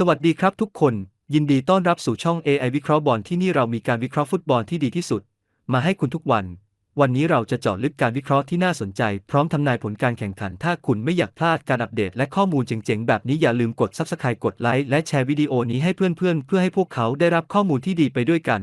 สวัสดีครับทุกคน ยินดีต้อนรับสู่ช่อง AI วิเคราะห์บอลที่นี่เรามีการวิเคราะห์ฟุตบอลที่ดีที่สุด มาให้คุณทุกวัน วันนี้เราจะเจาะลึกการวิเคราะห์ที่น่าสนใจ พร้อมทำนายผลการแข่งขัน ถ้าคุณไม่อยากพลาดการอัปเดตและข้อมูลเจ๋งๆ แบบนี้อย่าลืมกด Subscribe กดไลค์และแชร์วิดีโอนี้ให้เพื่อนๆ เพื่อให้พวกเขาได้รับข้อมูลที่ดีไปด้วยกัน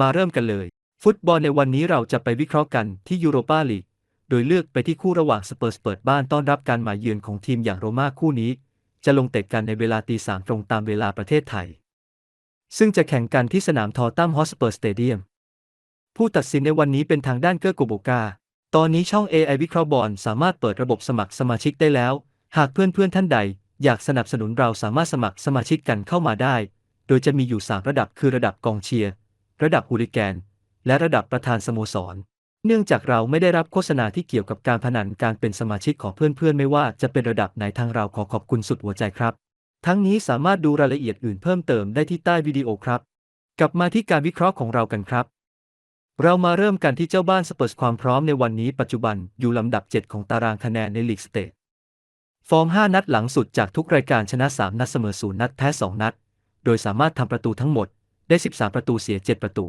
มาเริ่มกันเลย ฟุตบอลในวันนี้เราจะไปวิเคราะห์กันที่ยูโรปาลีกโดยเลือกไปที่คู่ระหว่างสเปอร์สเปิดบ้านต้อนรับการมาเยือนของทีมอย่างโรม่าคู่นี้ จะลงเตะกันในเวลาตีสามตรงตามเวลาประเทศไทย ซึ่งจะแข่งกันที่สนามทอตัมฮอสเปอร์สเตเดียม ผู้ตัดสินในวันนี้เป็นทางด้านเกอร์กโบกา ตอนนี้ช่อง AI วิเคราะห์บอลสามารถเปิดระบบสมัครสมาชิกได้แล้ว หากเพื่อนๆท่านใด อยากสนับสนุนเราสามารถสมัครสมาชิกกันเข้ามาได้ โดยจะมีอยู่ 3 ระดับคือระดับกองเชียร์ ระดับฮูลิแกน และระดับประธานสโมสร เนื่องจากเราไม่ได้รับโฆษณาที่เกี่ยวกับการพนันการเป็นสมาชิกของเพื่อนๆ ไม่ว่าจะเป็นระดับไหนทางเราขอขอบคุณสุดหัวใจครับ ทั้งนี้สามารถดูรายละเอียดอื่นเพิ่มเติมได้ที่ใต้วิดีโอครับ กลับมาที่การวิเคราะห์ของเรากันครับ เรามาเริ่มกันที่เจ้าบ้านสเปอร์สความพร้อมในวันนี้ปัจจุบันอยู่ลำดับ 7 ของตารางคะแนนในลีกสเตทฟอร์ม 5 นัดหลังสุดจากทุกรายการชนะ 3 นัดเสมอ 0 นัดแพ้ 2 นัด โดยสามารถทำประตูทั้งหมดได้ 13 ประตูเสีย 7 ประตู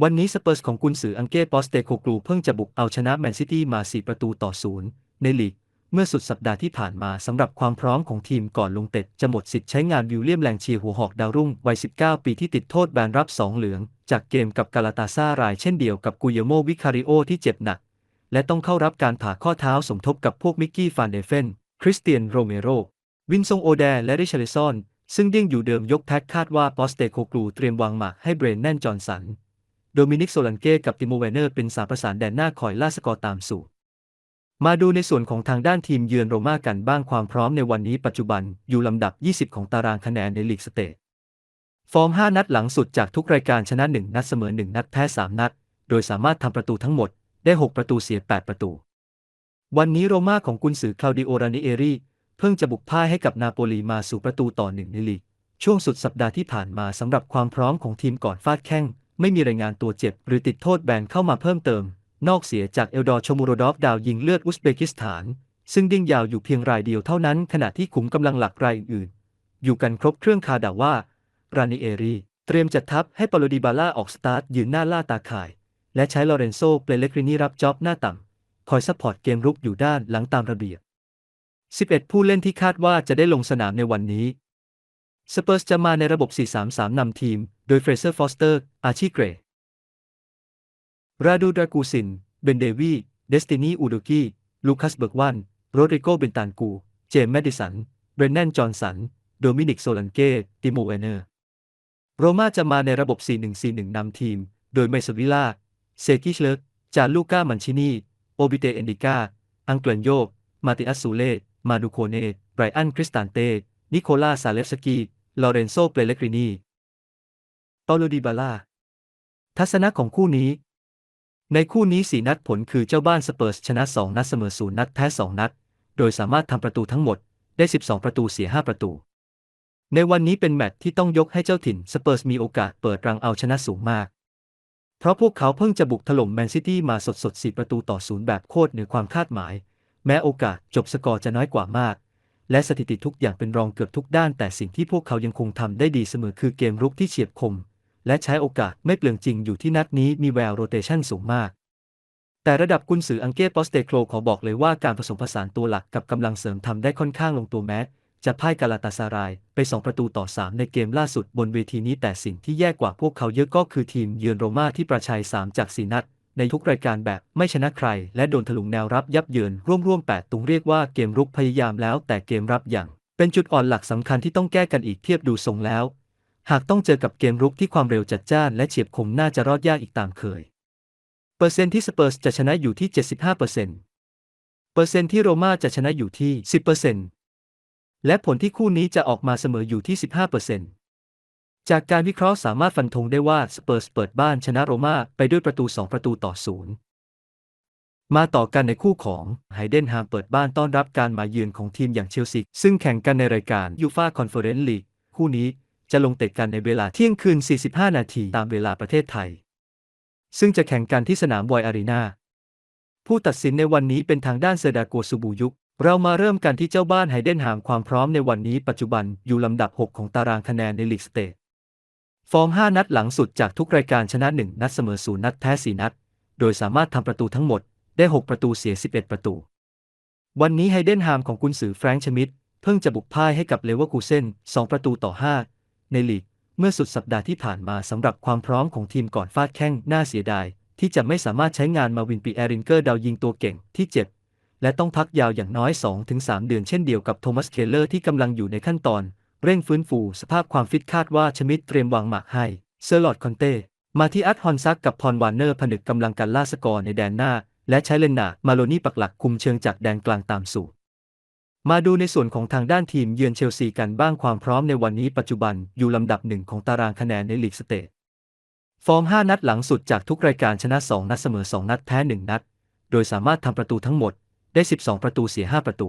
วันนี้สเปอร์สของกุนซืออังเก้ปอสเตโคกลูเพิ่งจะบุกเอาชนะแมนซิตี้มา 4 ประตูต่อ0ในลีก เมื่อสุดสัปดาห์ที่ผ่านมาสำหรับความพร้อมของทีมก่อนลงเตะจะหมดสิทธิ์ใช้งานวิลเลียมแลงเชียหัวหอกดาวรุ่งวัย 19 ปีที่ติดโทษแบนรับ 2 เหลือง จากเกมกับกาลาตาซารายเช่นเดียวกับกุยโมวิคาริโอที่เจ็บหนัก และต้องเข้ารับการผ่าข้อเท้าสมทบกับพวกมิกกี้ฟานเดเฟนคริสเตียนโรเมโรวินซงโอแดและริชาริซอนซึ่งเดี่ยงอยู่เดิมยกแพ็คคาดว่าปอสเตโคกลูเตรียมวางหมากให้เบรนแนนจอห์นสัน โดมินิกโซลันเก้กับติโมเวเนอร์เป็นสามประสานแดนหน้าคอยล่าสกอร์ตามสูตรมาดูในส่วนของทางด้านทีมเยือนโรม่ากันบ้างความพร้อมในวันนี้ปัจจุบันอยู่ลำดับ 20 ของตารางคะแนนในลีกสเตทฟอร์ม 5 นัดหลังสุดจากทุกรายการชนะ 1 นัดเสมอ 1 นัดแพ้ 3 นัด โดยสามารถทำประตูทั้งหมดได้ 6 ประตูเสีย 8 ประตู วันนี้โรม่าของกุนซือคลาวดิโอรานิเอรีเพิ่งจะบุกพ่ายให้กับนาโปลีมาสู่ประตูต่อหนึ่งในลีก ช่วงสุดสัปดาห์ที่ผ่านมาสำหรับความพร้อมของทีมก่อนฟาดแข้ง ไม่มีรายงานตัวเจ็บ หรือติดโทษแบนเข้ามาเพิ่มเติม นอกเสียจากเอลดอร์ชมูโรดอฟดาวยิงเลือดอุซเบกิสถาน ซึ่งดิ้งยาวอยู่เพียงรายเดียวเท่านั้น ขณะที่ขุมกำลังหลักรายอื่นๆอยู่กันครบเครื่องคาดาว่า รานิเอรีเตรียมจัดทัพให้ปาโลดิบาล่าออกสตาร์ทยืนหน้าล่าตาข่าย และใช้ลอเรนโซเปเลกรินีรับจ็อบหน้าต่ำคอยซัพพอร์ตเกมรุกอยู่ด้านหลังตามระเบียบ 11 ผู้เล่นที่คาดว่าจะได้ลงสนามในวันนี้ สเปอร์สจะมาในระบบ 4-3-3 นำทีม โดยเฟรเซอร์ฟอสเตอร์ อาชีเกร ราดูดรากูซิน เบนเดวี เดสตินี อูโดกีลูคัส เบิร์กวัน โรดริโก เบนตานกู เจมส์แมดิสัน เบรนแนน จอห์นสัน โดมินิก โซลันเก้ ติโมเวเนอร์ โรม่าจะมาในระบบ 4-1-4-1 นำทีม โดยไมซวิล่า เซกิชเลกจาลูก้า มันชินี โอบิเต เอนดิก้า อังเกลนโยมาติอัสซูเล่มาดูโคเน ไบรอัน คริสตานเต นิโคลาซาเลฟสกี ลอเรนโซเปเลกรินีเปาโลดิบาล่า ทัศนะของคู่นี้ ในคู่นี้สีนัดผลคือเจ้าบ้านสเปอร์สชนะ 2 นัดเสมอ0นัดแพ้ 2 นัด โดยสามารถทำประตูทั้งหมดได้ 12 ประตูเสีย 5 ประตู ในวันนี้เป็นแมตช์ที่ต้องยกให้เจ้าถิ่นสเปอร์สมีโอกาสเปิดรังเอาชนะสูงมาก เพราะพวกเขาเพิ่งจะบุกถล่มแมนซิตี้มาสดๆ4ประตูต่อศูนย์แบบโคตรเหนือความคาดหมาย แม้โอกาสจบสกอร์จะน้อยกว่ามาก และสถิติทุกอย่างเป็นรองเกือบทุกด้าน แต่สิ่งที่พวกเขายังคงทำได้ดีเสมอคือเกมรุกที่เฉียบคม และใช้โอกาสไม่เปลืองจริงอยู่ที่นัดนี้มีแววโรเตชันสูงมาก แต่ระดับกุนซืออังเก้ปอสเตโครขอบอกเลยว่าการผสมผสานตัวหลักกับกำลังเสริมทำได้ค่อนข้างลงตัวแม้จะพ่ายกาลาตาซารายไป 2 ประตูต่อ 3 ในเกมล่าสุดบนเวทีนี้แต่สิ่งที่แย่กว่าพวกเขาเยอะก็คือทีมเยือนโรม่าที่ประชัย 3 จาก 4 นัด ในทุกรายการแบบไม่ชนะใคร และโดนถลุงแนวรับยับเยินร่วมๆ8ตุงเรียกว่าเกมรุกพยายามแล้ว แต่เกมรับอย่าง เป็นจุดอ่อนหลักสำคัญที่ต้องแก้กันอีกเทียบดูทรงแล้ว หากต้องเจอกับเกมรุกที่ความเร็วจัดจ้านและเฉียบคมน่าจะรอดยากอีกตามเคย เปอร์เซ็นต์ที่สเปอร์สจะชนะอยู่ที่ 75%เปอร์เซ็นต์เปอร์เซ็นต์ที่โรม่าจะชนะอยู่ที่ 10%เปอร์เซ็นต์และผลที่คู่นี้จะออกมาเสมออยู่ที่ 15% จากการวิเคราะห์สามารถฟันธงได้ว่าสเปอร์สเปิดบ้านชนะโรม่าไปด้วยประตู 2 ประตูต่อศูนย์มาต่อกันในคู่ของไฮเดนฮามเปิดบ้านต้อนรับการมาเยือนของทีมอย่างเชลซีซึ่งแข่งกันในรายการยูฟาคอนเฟอเรนซ์ลีกคู่นี้จะลงเตะกันในเวลาเที่ยงคืน 45 นาทีตามเวลาประเทศไทย ซึ่งจะแข่งกันที่สนามบอยอารีนาผู้ตัดสินในวันนี้เป็นทางด้านเซดาโกซูบูยุกเรามาเริ่มกันที่เจ้าบ้านไฮเดนหามความพร้อมในวันนี้ปัจจุบันอยู่ลำดับ 6 ของตารางคะแนนในลีกสเตท ฟอร์ม 5 นัดหลังสุดจากทุกรายการชนะ 1 นัดเสมอ0นัดแพ้ 4 นัด โดยสามารถทำประตูทั้งหมดได้ 6 ประตูเสีย 11 ประตู วันนี้ไฮเดนฮามของกุนซือแฟรงค์ชมิดเพิ่งจะบุกพ่ายให้กับเลเวอร์คูเซน2 ประตูต่อ 5 ในลีก เมื่อสุดสัปดาห์ที่ผ่านมาสำหรับความพร้อมของทีมก่อนฟาดแข้งน่าเสียดายที่จะไม่สามารถใช้งานมาวินปีแอรินเกอร์ดาวยิงตัวเก่งที่เจ็บและต้องพักยาวอย่างน้อย 2-3 เดือนเช่นเดียวกับโทมัสเคเลอร์ที่กำลังอยู่ในขั้นตอน เร่งฟื้นฟูสภาพความฟิตคาดว่าชมิดเตรียมวางหมากให้ เซอร์ลอดคอนเต้ มาที่อัตฮอนซักกับพรวานเนอร์ผนึกกำลังกันล่าสกอร์ในแดนหน้า และใช้เลนนามาโลนี่ปักหลักคุมเชิงจากแดนกลางตามสูตรมาดูในส่วนของทางด้านทีมเยือนเชลซีกันบ้างความพร้อมในวันนี้ปัจจุบันอยู่ลำดับหนึ่งของตารางคะแนนในลีกสเตทฟอร์ม 5 นัดหลังสุดจากทุกรายการชนะ 2 นัดเสมอ 2 นัดแพ้ 1 นัด โดยสามารถทำประตูทั้งหมดได้ 12 ประตูเสีย 5 ประตู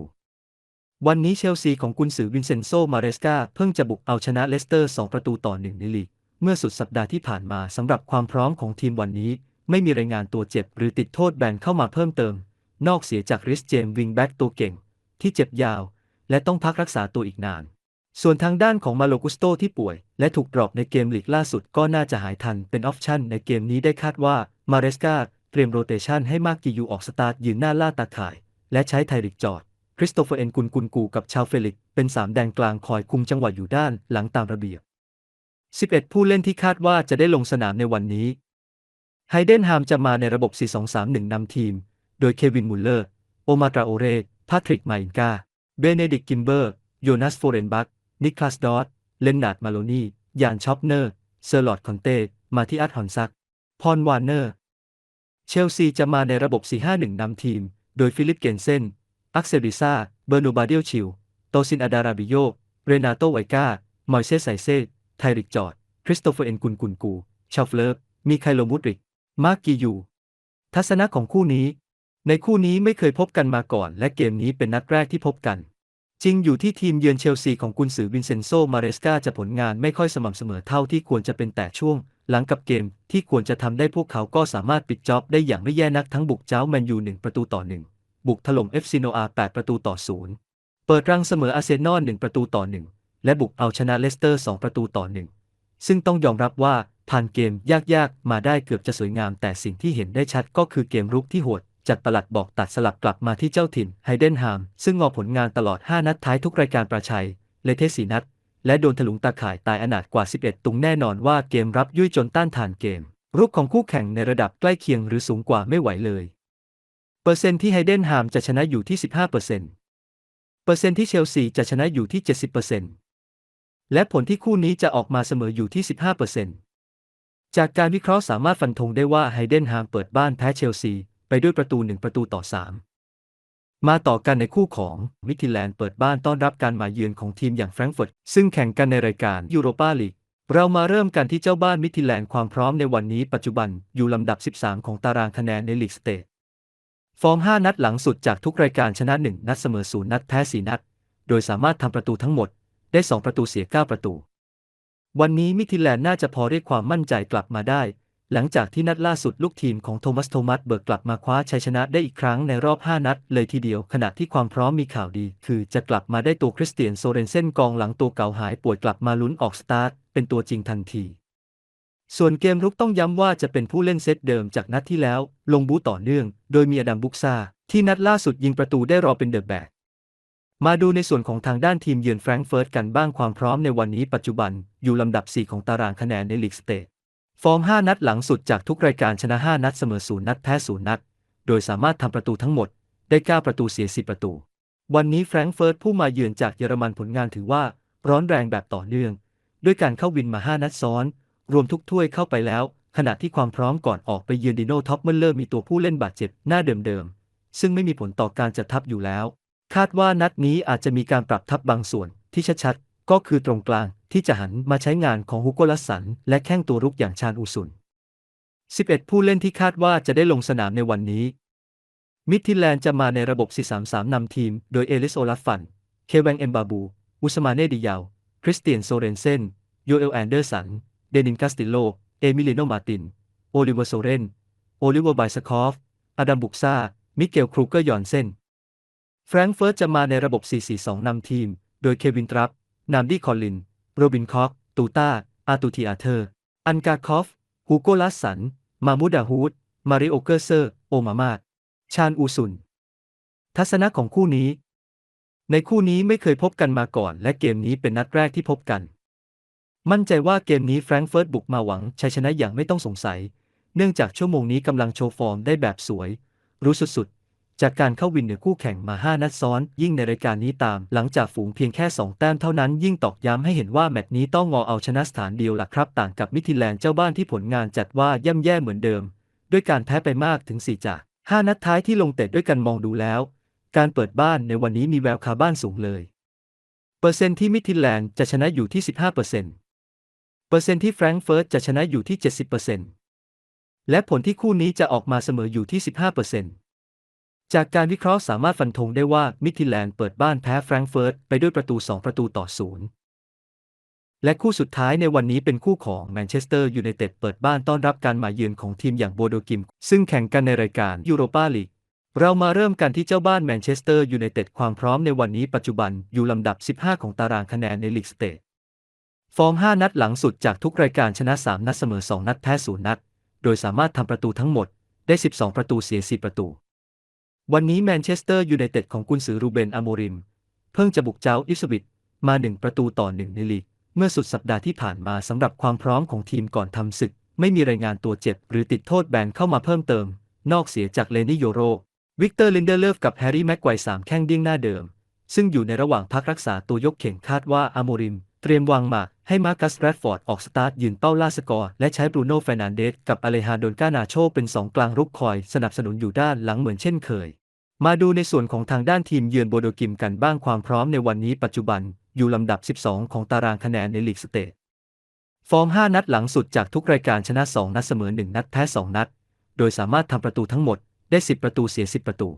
วันนี้เชลซีของกุนซือวินเซนโซ มาเรสกาเพิ่งจะบุกเอาชนะเลสเตอร์ 2 ประตูต่อ1ในลีก เมื่อสุดสัปดาห์ที่ผ่านมาสำหรับความพร้อมของทีมวันนี้ ไม่มีรายงานตัวเจ็บหรือติดโทษแบนเข้ามาเพิ่มเติม นอกเสียจากริสเจมวิงแบ็กตัวเก่ง ที่เจ็บยาว และต้องพักรักษาตัวอีกนาน ส่วนทางด้านของมาโลกุสโตที่ป่วย และถูกดรอปในเกมลีกล่าสุดก็น่าจะหายทันเป็นออปชั่นในเกมนี้ได้คาดว่ามาเรสกาเตรียมโรเตชันให้มากกิยูออกสตาร์ทยืนหน้าล่าตาข่าย และใช้ไทริกจอด คริสโตเฟอร์เอนกุนกุนกูกับชาวเฟลิก เป็น3แดนกลางคอยคุมจังหวะอยู่ด้านหลังตามระเบียบ 11 ผู้เล่นที่คาดว่าจะได้ลงสนามในวันนี้ ไฮเดนฮามจะมาในระบบ 4-2-3-1 นำทีม โดยเควินมุลเลอร์ โอมาตราโอเรพาทริกไมาอินกา เบเนดิกกิมเบอร์ โยนัสโฟเรนบัก นิคลาสดอตเลนนาร์ดมาโลนียานชอปเนอร์ เซอร์ลอดคอนเต้ มาที่อัตฮอนซักพรวานเนอร์ เชลซีจะมาในระบบ 4-5-1 นำทีม โดยฟิลิปเกนเซน อักเซริซาเบอร์นูบาเดียลชิล โตซินอาดาราบิโย เรนาโตไวกา มอยเซสไซเซไทริกจอร์ดคริสโตเฟอร์เอนกุนกุนกู ชาฟเลฟมีไคโลมุดริก มาร์กกียู ทัศนะของคู่นี้ ในคู่นี้ไม่เคยพบกันมาก่อน และเกมนี้เป็นนัดแรกที่พบกัน จริงอยู่ที่ทีมเยือนเชลซีของกุนซือวินเซนโซ มาเรสกาจะผลงานไม่ค่อยสม่ำเสมอเท่าที่ควรจะเป็นแต่ช่วง หลังกับเกมที่ควรจะทำได้พวกเขาก็สามารถปิดจ็อบได้อย่างไม่แย่นักทั้งบุกเจ้าแมนยูหนึ่งประตูต่อหนึ่ง บุกถล่มเอฟซีโนอา8ประตูต่อศูนย์เปิดรังเสมออาร์เซนอล1ประตูต่อหนึ่งและบุกเอาชนะเลสเตอร์ 2 ประตูต่อหนึ่งซึ่งต้องยอมรับว่าผ่านเกมยากๆ มาได้เกือบจะสวยงาม แต่สิ่งที่เห็นได้ชัดก็คือเกมรุกที่โหดจัดประหลัดบอกตัดสลับกลับมาที่เจ้าถิ่นไฮเดนฮาม ซึ่งงอผลงานตลอด 5 นัดท้ายทุกรายการประชัย เลเทสีนัด และโดนถลุงตาข่ายตายอนาถกว่า 11 ตุงแน่นอนว่าเกมรับยุ่ยจนต้านทานเกม รุกของคู่แข่งในระดับใกล้เคียงหรือสูงกว่าไม่ไหวเลย เปอร์เซ็นต์ที่ไฮเดนฮามจะชนะอยู่ที่ 15%เปอร์เซ็นต์เปอร์เซ็นต์ที่เชลซีจะชนะอยู่ที่ 70%และผลที่คู่นี้จะออกมาเสมออยู่ที่ 15%จากการวิเคราะห์สามารถฟันธงได้ว่าไฮเดนฮามเปิดบ้านแพ้เชลซี ไปด้วยประตู 1 ประตูต่อ 3 มาต่อกันในคู่ของมิทิแลนด์เปิดบ้านต้อนรับการมาเยือนของทีมอย่างแฟรงก์เฟิร์ตซึ่งแข่งกันในรายการยูโรปาลีกเรามาเริ่มกันที่เจ้าบ้านมิทิแลนด์ความพร้อมในวันนี้ปัจจุบันอยู่ลำดับ 13 ของตารางคะแนนในลีกสเตท ฟอร์ม 5 นัดหลังสุดจากทุกรายการชนะ 1 นัดเสมอ 0 นัดแพ้ 4 นัด โดยสามารถทำประตูทั้งหมดได้ 2 ประตูเสีย 9 ประตู วันนี้มิทิแลนด์น่าจะพอเรียกความมั่นใจกลับมาได้ หลังจากที่นัดล่าสุดลูกทีมของโทมัสโทมัสเบิร์กกลับมาคว้าชัยชนะได้อีกครั้งในรอบ 5 นัด เลยทีเดียวขณะที่ความพร้อมมีข่าวดี คือจะกลับมาได้ตัวคริสเตียนโซเรนเซนกองหลังตัวเก่าหายป่วยกลับมาลุ้นออกสตาร์ทเป็นตัวจริงทันที ส่วนเกมรุกต้องย้ำว่าจะเป็นผู้เล่นเซตเดิมจากนัดที่แล้ว ลงบูต่อเนื่อง โดยมีอดัมบุกซา ที่นัดล่าสุดยิงประตูได้รอเป็นเดอะแบกมาดูในส่วนของทางด้านทีมเยือนแฟรงก์เฟิร์ตกันบ้างความพร้อมในวันนี้ปัจจุบันอยู่ลำดับ 4 ของตารางคะแนนในลีกสเตทฟอร์ม 5 นัดหลังสุดจากทุกรายการชนะ 5 นัดเสมอ 0 นัดแพ้ 0 นัด โดยสามารถทำประตูทั้งหมด ได้ 9 ประตูเสีย 10 ประตู วันนี้แฟรงก์เฟิร์ตผู้มาเยือนจากเยอรมันผลงานถือว่า ร้อนแรงแบบต่อเนื่อง ด้วยการเข้าวินมา 5 นัดซ้อน รวมทุกถ้วยเข้าไปแล้ว ขณะที่ความพร้อมก่อนออกไปเยือนดิโนท็อปเมลเลอร์มีตัวผู้เล่นบาดเจ็บหน้าเดิมๆ ซึ่งไม่มีผลต่อการจัดทัพอยู่แล้ว คาดว่านัดนี้อาจจะมีการปรับทัพบางส่วนที่ชัดๆ ก็คือตรงกลางที่จะหันมาใช้งานของฮุโกลัสสัน และแข้งตัวรุกอย่างชาญอุสุน 11 ผู้เล่นที่คาดว่าจะได้ลงสนามในวันนี้ มิดทิแลนด์จะมาในระบบ 4-3-3 นำทีม โดยเอลิสโอลัฟฟัน เคแวงเอมบาบู อุสมาเนดิยาว คริสเตียนโซเรนเซน โยเอลแอนเดอร์สัน เดนินคาสติโล เอมิลิโนมาติน โอลิเวอร์โซเรน โอลิเวอร์ไบสคอฟ อดัมบุกซามิเกลครูเกอร์ยอนเซน แฟรงก์เฟิร์ตจะมาในระบบ 4-4-2 นำทีม โดยเควินตรับนามดี้คอลลิน โรบินคอก ตูต้า อาตูทีอาเธอร์ อันกาคอฟ ฮูโกลัสสัน มามูดาฮูด มาริโอเกอร์เซอร์ โอมามาดชานอูซุน ทัศนะของคู่นี้ ในคู่นี้ไม่เคยพบกันมาก่อน และเกมนี้เป็นนัดแรกที่พบกัน มั่นใจว่าเกมนี้แฟรงก์เฟิร์ตบุกมาหวังชัยชนะอย่างไม่ต้องสงสัย เนื่องจากชั่วโมงนี้กำลังโชว์ฟอร์มได้แบบสวย รู้สุดๆ จากการเข้าวินเหนือคู่แข่งมา 5 นัดซ้อน ยิ่งในรายการนี้ตาม หลังจากฝูงเพียงแค่ 2 แต้มเท่านั้น ยิ่งตอกย้ำให้เห็นว่าแมตช์นี้ต้องงอเอาชนะสถานเดียวล่ะครับ ต่างกับมิทิแลนด์เจ้าบ้านที่ผลงานจัดว่าย่ำแย่เหมือนเดิม ด้วยการแพ้ไปมากถึง 4 จาก 5 นัดท้ายที่ลงเตะด้วยกันมองดูแล้ว การเปิดบ้านในวันนี้มีแววคาบ้านสูงเลย เปอร์เซ็นต์ที่มิทิแลนด์จะชนะอยู่ที่ 15%เปอร์เซ็นต์ เปอร์เซ็นต์ที่แฟรงก์เฟิร์ตจะชนะอยู่ที่ 70%และผลที่คู่นี้จะออกมาเสมออยู่ที่ 15%จากการวิเคราะห์สามารถฟันธงได้ว่ามิทิแลนด์เปิดบ้านแพ้แฟรงก์เฟิร์ตไปด้วยประตู 2 ประตูต่อศูนย์และคู่สุดท้ายในวันนี้เป็นคู่ของแมนเชสเตอร์ยูไนเต็ดเปิดบ้านต้อนรับการมาเยือนของทีมอย่างโบโดกิม ซึ่งแข่งกันในรายการยูโรปาลีกเรามาเริ่มกันที่เจ้าบ้านแมนเชสเตอร์ยูไนเต็ดความพร้อมในวันนี้ปัจจุบันอยู่ลำดับ 15 ของตารางคะแนนในลีกสเตท ฟอร์ม 5 นัดหลังสุดจากทุกรายการชนะ 3 นัดเสมอ 2 นัดแพ้0นัด โดยสามารถทำประตูทั้งหมดได้ 12 ประตูเสีย 4 ประตู วันนี้แมนเชสเตอร์ยูไนเต็ดของกุนซือรูเบนอาโมริม เพิ่งจะบุกเจ้าอิสบิทมา 1 ประตูต่อ 1 ในลีก เมื่อสุดสัปดาห์ที่ผ่านมาสำหรับความพร้อมของทีมก่อนทำศึก ไม่มีรายงานตัวเจ็บ หรือติดโทษแบนเข้ามาเพิ่มเติม นอกเสียจากเลนี่โยโร วิกเตอร์ลินเดอร์เลฟกับแฮร์รี่แม็กไกวร์สามแข้งดี้งหน้าเดิม ซึ่งอยู่ในระหว่างพักรักษาตัวยกเข่งคาดว่าอาโมริม เตรียมวางหมาก ให้มาร์กัสแรดฟอร์ดออกสตาร์ทยืนเป้าล่าสกอร์ และใช้บรูโน่เฟรนันเดสกับอเลฮานโดนกานาโชเป็นสองกลางรุกคอยสนับสนุนอยู่ด้านหลังเหมือนเช่นเคย มาดูในส่วนของทางด้านทีมเยือนโบโดกิมกันบ้างความพร้อมในวันนี้ปัจจุบันอยู่ลำดับ 12 ของตารางคะแนนในลีกสเตทฟอร์ม 5 นัดหลังสุดจากทุกรายการชนะ 2 นัดเสมอ 1 นัดแพ้ 2 นัด โดยสามารถทำประตูทั้งหมดได้ 10 ประตูเสีย 10 ประตู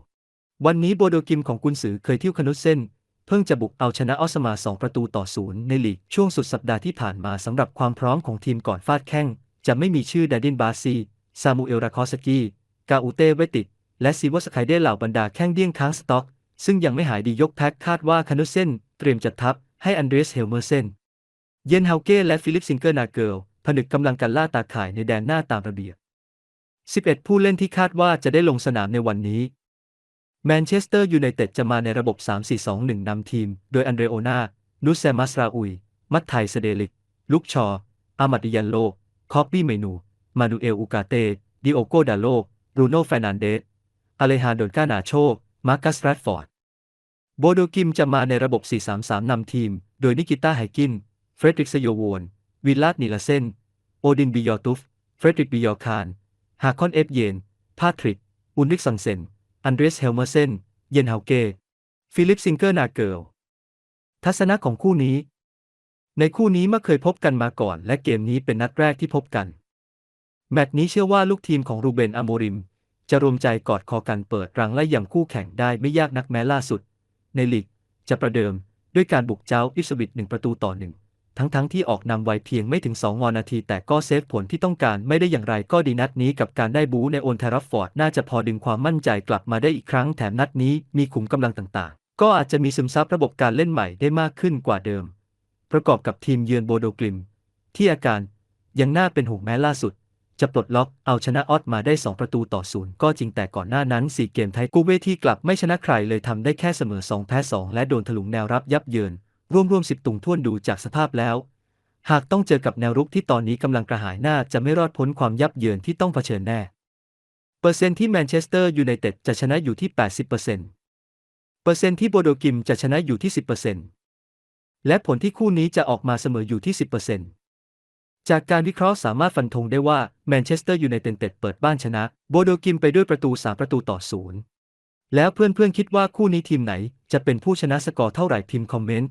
วันนี้โบโดกิมของกุนซือเคยทิ้วคนุสเซน เพิ่งจะบุกเอาชนะออสมา 2 ประตูต่อศูนย์ในลีกช่วงสุดสัปดาห์ที่ผ่านมาสำหรับความพร้อมของทีมก่อนฟาดแข้ง จะไม่มีชื่อดาดินบาซี ซามูเอลราคอสกี้ กาอูเต้เวติดและซีวอสไคเดเหล่าบรรดาแข้งเดี้ยงค้างสต็อก ซึ่งยังไม่หายดียกแพ็คคาดว่าคานุเซนเตรียมจัดทัพให้อันเดรสเฮลเมอร์เซน เยนเฮาเก้และฟิลิปซิงเกอร์นาเกิลผนึกกำลังกันล่าตาข่ายในแดนหน้าตามระเบียบ 11 ผู้เล่นที่คาดว่าจะได้ลงสนามในวันนี้ แมนเชสเตอร์ยูไนเต็ดจะมาในระบบ 3-4-2-1 นำทีม โดยอันเดรโอนานุสแซมัสราอุย มัตไทเสเดลิก ลุกชอ อามัดิยันโล คอปปี้เมนู มานูเอล อูกาเต ดิโอโกดาโลรูโน่เฟนันเดสอเลฮานโดนกานาโช มาร์กัสแรดฟอร์ด โบโดกิมจะมาในระบบ 4-3-3 นำทีม โดยนิกิต้าไฮกิน เฟรดริกสโยโวนวิลลาดนิลาเซน โอดินบิยอตุฟ เฟรดริกบิยอคานฮาคอนเอฟเยน พาทริก อุนริกซังเซน อันเดรสเฮลเมอร์เซน เยนเฮาเก ฟิลิปซิงเกอร์นาเกิล ทัศนะของคู่นี้ ในคู่นี้ไม่เคยพบกันมาก่อน และเกมนี้เป็นนัดแรกที่พบกัน แมตช์นี้เชื่อว่าลูกทีมของรูเบนอโมริม จะรวมใจกอดคอกันเปิดรังไล่อย่างคู่แข่งได้ไม่ยากนักแม้ล่าสุด ในลีกจะประเดิมด้วยการบุกเจ้าอิสบิทหนึ่งประตูต่อหนึ่ง ทั้งๆทที่ออกนำไวเพียงไม่ถึง2งอนาที แต่ก็เซฟผลที่ต้องการไม่ได้อย่างไรก็ดีนัดนี้กับการได้บูในโอนเทรัฟฟอร์ดน่าจะพอดึงความมั่นใจกลับมาได้อีกครั้งแถมนัดนี้มีขุมกำลังต่างๆ ก็อาจจะมีซึมซับระบบการเล่นใหม่ได้มากขึ้นกว่าเดิม ประกอบกับทีมเยือนโบโดกลิม ที่อาการยังน่าเป็นห่วงแม้ล่าสุด จะปลดล็อกเอาชนะออสมาได้ 2 ประตูต่อศูนย์ก็จริงแต่ก่อนหน้านั้น 4 เกมไทยกูเวที่กลับไม่ชนะใครเลยทำได้แค่เสมอ 2 แพ้ 2 และโดนถลุงแนวรับยับเยิน ร่วมๆ10ตุงท่วนดูจากสภาพแล้ว หากต้องเจอกับแนวรุกที่ตอนนี้กำลังกระหายหน้าจะไม่รอดพ้นความยับเยินที่ต้องเผชิญแน่ เปอร์เซ็นต์ที่แมนเชสเตอร์ยูไนเต็ดจะชนะอยู่ที่ 80%เปอร์เซ็นต์เปอร์เซ็นต์ที่โบโดกิมจะชนะอยู่ที่ 10%และผลที่คู่นี้จะออกมาเสมออยู่ที่ 10%จากการวิเคราะห์สามารถฟันธงได้ว่าแมนเชสเตอร์ยูไนเต็ดเปิดบ้านชนะ โบโดกิมไปด้วยประตู 3 ประตูต่อศูนย์แล้วเพื่อนๆคิดว่าคู่นี้ทีมไหนจะเป็นผู้ชนะสกอร์เท่าไหร่พิมพ์คอมเมนต์